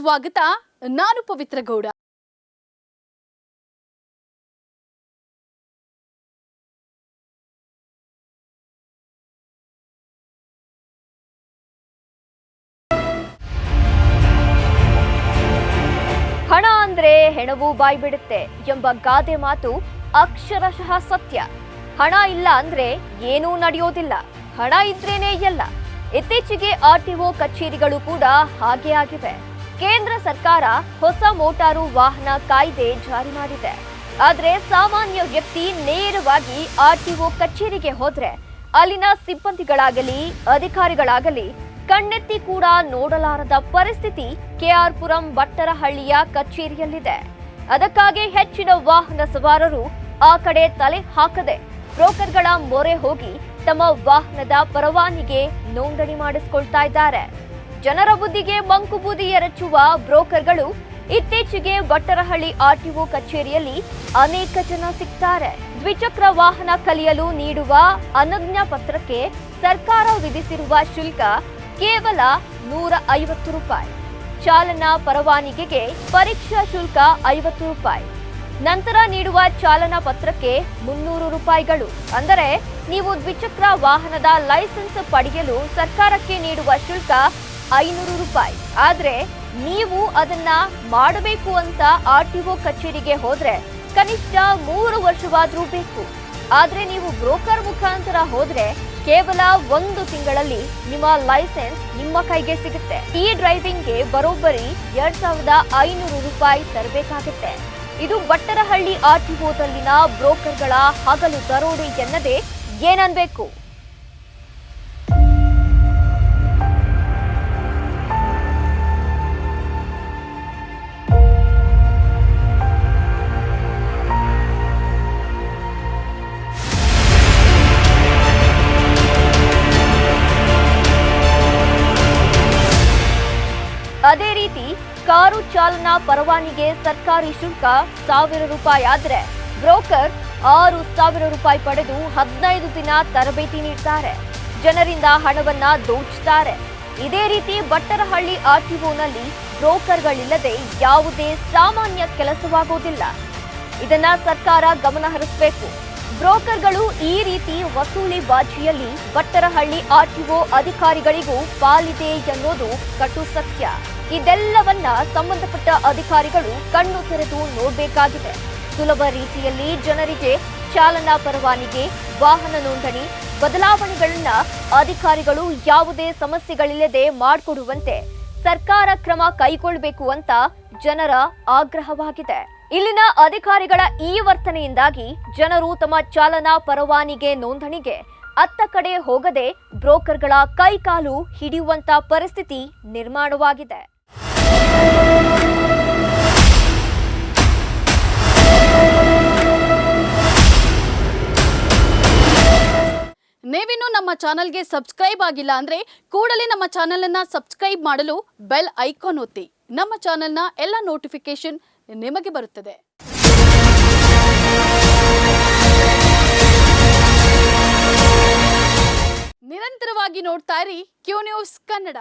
ಸ್ವಾಗತ. ನಾನು ಪವಿತ್ರ ಗೌಡ. ಹಣ ಅಂದ್ರೆ ಹೆಣವು ಬಾಯಿ ಬಿಡುತ್ತೆ ಎಂಬ ಗಾದೆ ಮಾತು ಅಕ್ಷರಶಃ ಸತ್ಯ. ಹಣ ಇಲ್ಲ ಅಂದ್ರೆ ಏನೂ ನಡೆಯೋದಿಲ್ಲ. ಹಣ ಇದ್ರೇನೆ ಎಲ್ಲ. ಇತ್ತೀಚೆಗೆ ಆರ್ಟಿಒ ಕಚೇರಿಗಳು ಕೂಡ ಹಾಗೆ ಆಗಿವೆ. ಕೇಂದ್ರ ಸರ್ಕಾರ ಹೊಸ ಮೋಟಾರು ವಾಹನ ಕಾಯ್ದೆ ಜಾರಿ ಮಾಡಿದೆ. ಆದರೆ ಸಾಮಾನ್ಯ ವ್ಯಕ್ತಿ ನೇರವಾಗಿ ಆರ್ಟಿಒ ಕಚೇರಿಗೆ ಹೋದ್ರೆ ಅಲ್ಲಿನ ಸಿಬ್ಬಂದಿಗಳಾಗಲಿ, ಅಧಿಕಾರಿಗಳಾಗಲಿ ಕಣ್ಣೆತ್ತಿ ಕೂಡ ನೋಡಲಾರದ ಪರಿಸ್ಥಿತಿ ಕೆಆರ್ ಪುರಂ ಬಟ್ಟರಹಳ್ಳಿಯ ಕಚೇರಿಯಲ್ಲಿದೆ. ಅದಕ್ಕಾಗಿ ಹೆಚ್ಚಿನ ವಾಹನ ಸವಾರರು ಆ ಕಡೆ ತಲೆ ಹಾಕದೆ ಬ್ರೋಕರ್ಗಳ ಮೊರೆ ಹೋಗಿ ತಮ್ಮ ವಾಹನದ ಪರವಾನಿಗೆ ನೋಂದಣಿ ಮಾಡಿಸಿಕೊಳ್ತಾ ಇದ್ದಾರೆ. ಜನರ ಬುದ್ಧಿಗೆ ಮಂಕು ಬೂದಿ ಎರಚುವ ಬ್ರೋಕರ್ಗಳು ಇತ್ತೀಚೆಗೆ ಬಟ್ಟರಹಳ್ಳಿ ಆರ್ಟಿಒ ಕಚೇರಿಯಲ್ಲಿ ಅನೇಕ ಜನ ಸಿಗ್ತಾರೆ. ದ್ವಿಚಕ್ರ ವಾಹನ ಕಲಿಯಲು ನೀಡುವ ಅನುಜ್ಞಾ ಪತ್ರಕ್ಕೆ ಸರ್ಕಾರ ವಿಧಿಸಿರುವ ಶುಲ್ಕ ಕೇವಲ ನೂರ ಐವತ್ತು ರೂಪಾಯಿ. ಚಾಲನಾ ಪರವಾನಿಗೆಗೆ ಪರೀಕ್ಷಾ ಶುಲ್ಕ ಐವತ್ತು ರೂಪಾಯಿ. ನಂತರ ನೀಡುವ ಚಾಲನಾ ಪತ್ರಕ್ಕೆ ಮುನ್ನೂರು ರೂಪಾಯಿಗಳು. ಅಂದರೆ ನೀವು ದ್ವಿಚಕ್ರ ವಾಹನದ ಲೈಸೆನ್ಸ್ ಪಡೆಯಲು ಸರ್ಕಾರಕ್ಕೆ ನೀಡುವ ಶುಲ್ಕ ಐನೂರು ರೂಪಾಯಿ. ಆದ್ರೆ ನೀವು ಅದನ್ನ ಮಾಡಬೇಕು ಅಂತ ಆರ್ ಟಿ ಒ ಕಚೇರಿಗೆ ಹೋದ್ರೆ ಕನಿಷ್ಠ ಮೂರು ವರ್ಷವಾದ್ರೂ ಬೇಕು. ಆದ್ರೆ ನೀವು ಬ್ರೋಕರ್ ಮುಖಾಂತರ ಹೋದ್ರೆ ಕೇವಲ ಒಂದು ತಿಂಗಳಲ್ಲಿ ನಿಮ್ಮ ಲೈಸೆನ್ಸ್ ನಿಮ್ಮ ಕೈಗೆ ಸಿಗುತ್ತೆ. ಈ ಡ್ರೈವಿಂಗ್ಗೆ ಬರೋಬ್ಬರಿ ಎರಡ್ ಸಾವಿರದ ಐನೂರು ರೂಪಾಯಿ ತರಬೇಕಾಗುತ್ತೆ. ಇದು ಬಟ್ಟರಹಳ್ಳಿ ಆರ್ಟಿಒದಲ್ಲಿನ ಬ್ರೋಕರ್ಗಳ ಹಗಲು ದರೋಡೆ ಎನ್ನದೆ ಏನನ್ಬೇಕು? ಕಾರು ಚಾಲನಾ ಪರವಾನಿಗೆ ಸರ್ಕಾರಿ ಶುಲ್ಕ ಸಾವಿರ ರೂಪಾಯಿ ಆದರೆ ಬ್ರೋಕರ್ ಆರು ಸಾವಿರ ರೂಪಾಯಿ ಪಡೆದು ಹದಿನೈದು ದಿನ ತರಬೇತಿ ನೀಡ್ತಾರೆ. ಜನರಿಂದ ಹಣವನ್ನ ದೋಚುತ್ತಾರೆ ಇದೇ ರೀತಿ ಬಟ್ಟರಹಳ್ಳಿ ಆರ್ಟಿಒನಲ್ಲಿ ಬ್ರೋಕರ್ಗಳಿಲ್ಲದೆ ಯಾವುದೇ ಸಾಮಾನ್ಯ ಕೆಲಸವಾಗೋದಿಲ್ಲ. ಇದನ್ನ ಸರ್ಕಾರ ಗಮನ ಹರಿಸಬೇಕು. ಬ್ರೋಕರ್ಗಳು ಈ ರೀತಿ ವಸೂಲಿ ಬಾಜಿಯಲ್ಲಿ ಬಟ್ಟರಹಳ್ಳಿ ಆರ್ಟಿಒ ಅಧಿಕಾರಿಗಳಿಗೂ ಪಾಲಿದೆ ಎನ್ನುವುದು ಕಟು ಸತ್ಯ. ಇದೆಲ್ಲವನ್ನ ಸಂಬಂಧಪಟ್ಟ ಅಧಿಕಾರಿಗಳು ಕಣ್ಣು ತೆರೆದು ನೋಡಬೇಕಾಗಿದೆ. ಸುಲಭ ರೀತಿಯಲ್ಲಿ ಜನರಿಗೆ ಚಾಲನಾ ಪರವಾನಿಗೆ, ವಾಹನ ನೋಂದಣಿ, ಬದಲಾವಣೆಗಳನ್ನ ಅಧಿಕಾರಿಗಳು ಯಾವುದೇ ಸಮಸ್ಯೆಗಳಿಲ್ಲದೆ ಮಾಡಿಕೊಡುವಂತೆ ಸರ್ಕಾರ ಕ್ರಮ ಕೈಗೊಳ್ಳಬೇಕು ಅಂತ ಜನರ ಆಗ್ರಹವಾಗಿದೆ. ಇಲ್ಲಿನ ಅಧಿಕಾರಿಗಳ ಈ ವರ್ತನೆಯಿಂದಾಗಿ ಜನರು ತಮ್ಮ ಚಾಲನಾ ಪರವಾನಿಗೆ, ನೋಂದಣಿಗೆ ಅತ್ತ ಕಡೆ ಹೋಗದೆ ಬ್ರೋಕರ್ಗಳ ಕೈಕಾಲು ಹಿಡಿಯುವಂತ ಪರಿಸ್ಥಿತಿ ನಿರ್ಮಾಣವಾಗಿದೆ. ನೀವಿನ್ನು ನಮ್ಮ ಚಾನಲ್ಗೆ ಸಬ್ಸ್ಕ್ರೈಬ್ ಆಗಿಲ್ಲ ಅಂದ್ರೆ ಕೂಡಲೇ ನಮ್ಮ ಚಾನೆಲ್ ಅನ್ನ ಸಬ್ಸ್ಕ್ರೈಬ್ ಮಾಡಲು ಬೆಲ್ ಐಕಾನ್ ಒತ್ತಿ. ನಮ್ಮ ಚಾನೆಲ್ನ ಎಲ್ಲ ನೋಟಿಫಿಕೇಶನ್ ನಿಮಗೆ ಬರುತ್ತದೆ. ನಿರಂತರವಾಗಿ ನೋಡ್ತಾ ಇರಿ ಕ್ಯೂ ನ್ಯೂಸ್ ಕನ್ನಡ.